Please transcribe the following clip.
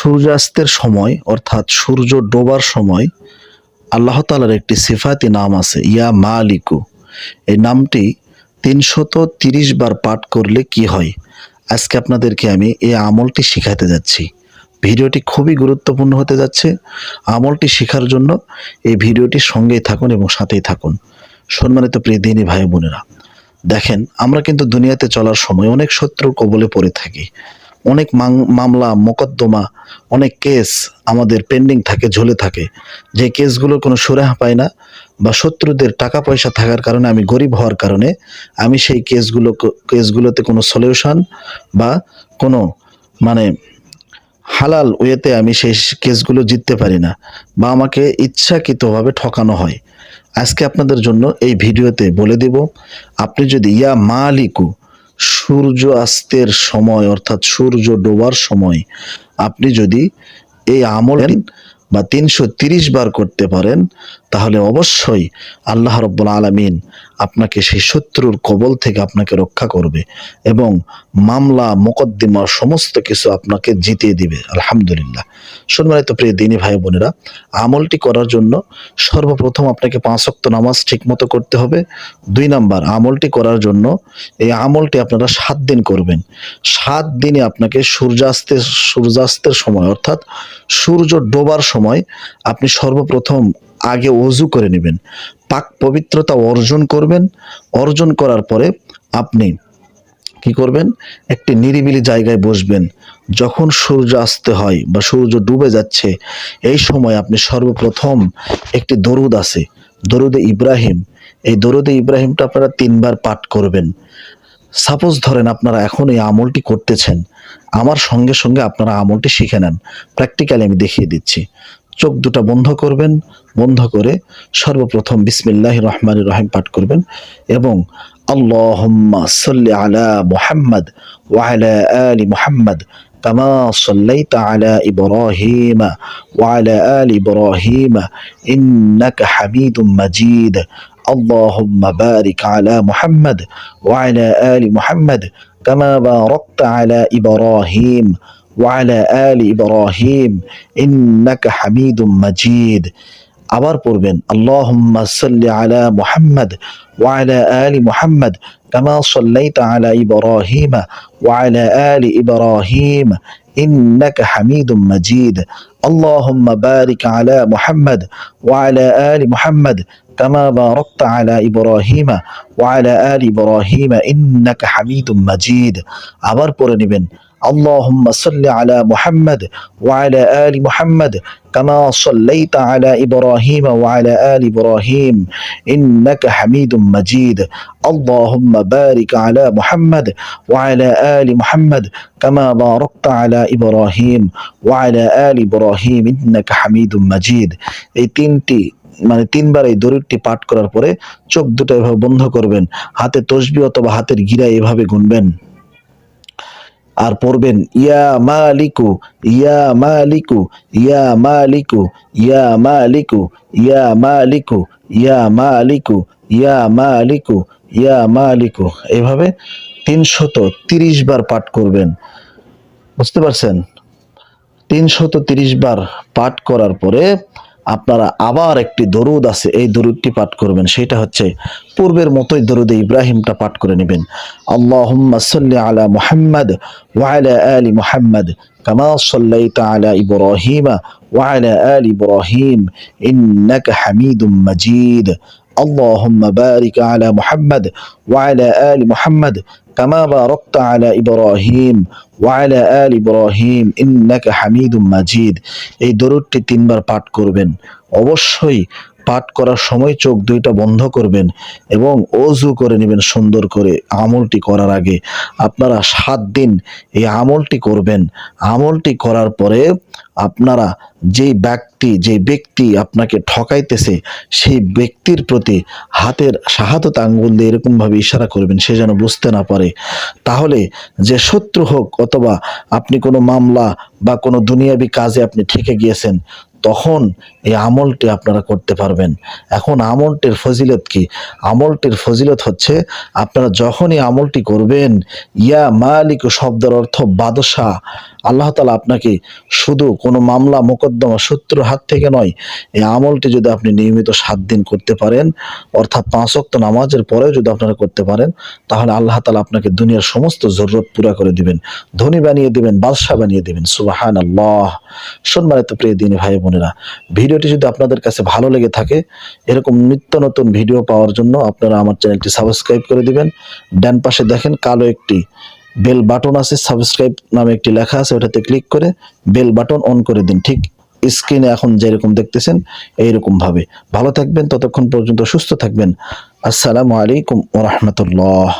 সূর্যাস্তের সময়, অর্থাৎ সূর্য ডোবার সময়, আল্লাহ তালার একটি সিফাতি নাম আছে, ইয়া মা মালিকু। এই নামটি তিনশত তিরিশ বার পাঠ করলে কি হয়? আজকে আপনাদেরকে আমি এই আমলটি শিখাতে যাচ্ছি। ভিডিওটি খুবই গুরুত্বপূর্ণ হতে যাচ্ছে। আমলটি শেখার জন্য এই ভিডিওটি সঙ্গেই থাকুন এবং সাথেই থাকুন। সম্মানিত প্রিয় দিনী ভাই বোনেরা, দেখেন, আমরা কিন্তু দুনিয়াতে চলার সময় অনেক শত্রুর কবলে পড়ে থাকি। অনেক মামলা, মোকদ্দমা, অনেক কেস আমাদের পেন্ডিং থাকে, ঝুলে থাকে। যে কেসগুলোর কোনো সুরাহা পায় না বা শত্রুদের টাকা পয়সা থাকার কারণে আমি গরিব হওয়ার কারণে আমি সেই কেসগুলো, কেসগুলোতে কোনো সলিউশন বা কোনো মানে হালাল ওয়েতে আমি সেই কেসগুলো জিততে পারি না বা আমাকে ইচ্ছাকৃতভাবে ঠকানো হয়। আজকে আপনাদের জন্য এই ভিডিওতে বলে দেব, আপনি যদি ইয়া মালিকু সূর্য আস্তের সময় অর্থাৎ সূর্য ডোবার সময় আপনি যদি এই আমল বা তিনশো বার করতে পারেন, তাহলে অবশ্যই আল্লাহ রব্বুল আলমিন আপনাকে সেই শত্রুর কবল থেকে আপনাকে রক্ষা করবে এবং মামলা, মোকদ্দিমা সমস্ত কিছু আপনাকে জিতিয়ে দিবে। আলহামদুলিল্লাহ। সম্মানিত প্রিয় দিনী ভাই বোনেরা, আমলটি করার জন্য সর্বপ্রথম আপনাকে পাঁচ ওয়াক্ত নামাজ ঠিকমতো করতে হবে। দুই নাম্বার, আমলটি করার জন্য এই আমলটি আপনারা সাত দিন করবেন। সাত দিনে আপনাকে সূর্যাস্তের সূর্যাস্তের সময় অর্থাৎ সূর্য ডোবার সময় আপনি সর্বপ্রথম আগে অজু করে নেবেন, পাক পবিত্রতা অর্জন করবেন। অর্জন করার পরে আপনি কি করবেন? একটি নিরিবিলি জায়গায় বসবেন। যখন সূর্য আসতে হয় বা সূর্য ডুবে যাচ্ছে, এই সময় আপনি সর্বপ্রথম একটি দরুদ আছে। দরুদে ইব্রাহিম। এই দরুদে ইব্রাহিমটা আপনারা তিনবার পাঠ করবেন। সাপোজ ধরেন আপনারা এখন এই আমলটি করতেছেন, আমার সঙ্গে সঙ্গে আপনারা আমলটি শিখে নেন। প্র্যাকটিক্যালি আমি দেখিয়ে দিচ্ছি। চোখ দুটা বন্ধ করবেন, বন্ধ করে সর্বপ্রথম বিসমিল্লাহ রহমান রহিম পাঠ করবেন এবং আল্লাহম্মা সাল্লি আলা মুহাম্মদ ওয়ালা আলি মুহাম্মদ কামা সাল্লাইতা আলা ইব্রাহিম ওয়ালা আলি ইব্রাহিম ইন্নাকা হামিদুম মাজিদ। اللهم بارك على محمد وعلى آل محمد كما باركت على إبراهيم وعلى آل إبراهيم إنك حميد مجيد আবার পড়বেন আল্লাহুম্মা সাল্লি আলা মুহাম্মদ ওয়া আলা আলি মুহাম্মদ কামা সাল্লাইতা আলা ইব্রাহিম ওয়া আলা আলি ইব্রাহিম ইন্নাকা হামিদুম মাজিদ اللهم بارك على محمد وعلى آل محمد كما باركت على إبراهيم وعلى آل إبراهيم إنك حميد مجيد আবার পড়ে নেবেন اللهم صل على محمد وعلى آل محمد كما صليت على إبراهيم وعلى آل إبراهيم إنك حميد مجيد اللهم بارك على محمد وعلى آل محمد كما باركت على إبراهيم وعلى آل إبراهيم إنك حميد مجيد এই তিনটি মানে তিনবার এই দরুদটি পাঠ করার পরে চোখ দুটো এভাবে বন্ধ করবেন হাতে তসবি অথবা হাতের গিরা এভাবে গুনবেন আর পড়বেন, ইয়া মালিকু ইয়া মালিকু ইয়া মালিকু ইয়া মালিকু ইয়া মালিকু ইয়া মালিকু ইয়া মালিকু ইয়া মালিকু। এভাবে তিনশত তিরিশ বার পাঠ করবেন। বুঝতে পারছেন? তিনশত তিরিশ বার পাঠ করার পরে আপনারা আবার একটি দরুদ আছে, এই দরুদটি পাঠ করবেন। সেটা হচ্ছে, পূর্বের মতোই দরুদে ইব্রাহিমটা পাঠ করে নেবেন। আল্লাহুম্মা সাল্লি আলা মুহাম্মদ ওয়া আলা মুহাম্মদ কামা সাল্লাইতা আলা ইব্রাহিম ওয়া আলা আলি ইব্রাহিম ইন্নাকা হামিদুম মাজিদ। اللهم بارك على محمد وعلى آل محمد كما باركت على إبراهيم وعلى آل إبراهيم إنك حميد مجيد এই দরুদটি তিনবার পাঠ করবেন অবশ্যই পাঠ করার সময় চোখ দুইটা বন্ধ করবেন এবং অজু করে নেবেন সুন্দর করে আমলটি করার আগে। আপনারা সাত দিন এই আমলটি করবেন। আমলটি করার পরে আপনারা যেই ব্যক্তি, যে ব্যক্তি আপনাকে ঠকাইতেছে, সেই ব্যক্তির প্রতি হাতের শাহাদত আঙ্গুল দিয়ে এরকমভাবে ইশারা করবেন, সে যেন বুঝতে না পারে। তাহলে যে শত্রু হোক অথবা আপনি কোনো মামলা বা কোনো দুনিয়াবি কাজে আপনি ঠেকে গিয়েছেন তখন এই আমলটি আপনারা করতে পারবেন। এখন আমলটির ফজিলত কি? আমলটির ফজিলত হচ্ছে, আপনারা যখনই আমলটি করবেন, ইয়া মালিক শব্দের অর্থ বাদশাহ। আল্লাহ তালা আপনাকে শুধু কোনো মামলা, মোকদ্দমা, শত্রুর হাত থেকে নয়, এই আমলটি যদি আপনি নিয়মিত সাত দিন করতে পারেন, অর্থাৎ পাঁচ ওয়াক্ত নামাজের পরেও যদি আপনারা করতে পারেন, তাহলে আল্লাহ তালা আপনাকে দুনিয়ার সমস্ত জরুরত পুরা করে দিবেন। ধনী বানিয়ে দিবেন, বাদশাহ বানিয়ে দিবেন। সুবাহান আল্লাহ সম্মানিত প্রিয় দিনী ভাই বোনেরা, ভিডিওটি যদি আপনাদের কাছে ভালো লেগে থাকে, এরকম নিত্য নতুন ভিডিও পাওয়ার জন্য আপনারা আমার চ্যানেলটি সাবস্ক্রাইব করে দিবেন। ডান পাশে দেখেন কালো একটি বেল বাটন আছে সাবস্ক্রাইব নামে একটি লেখা আছে, ওটাতে ক্লিক করে বেল বাটন অন করে দিন। ঠিক স্ক্রিনে এখন যেরকম দেখতেছেন এইরকমভাবে ভালো থাকবেন, ততক্ষণ পর্যন্ত সুস্থ থাকবেন। আসসালামু আলাইকুম ওরহমতুল্লাহ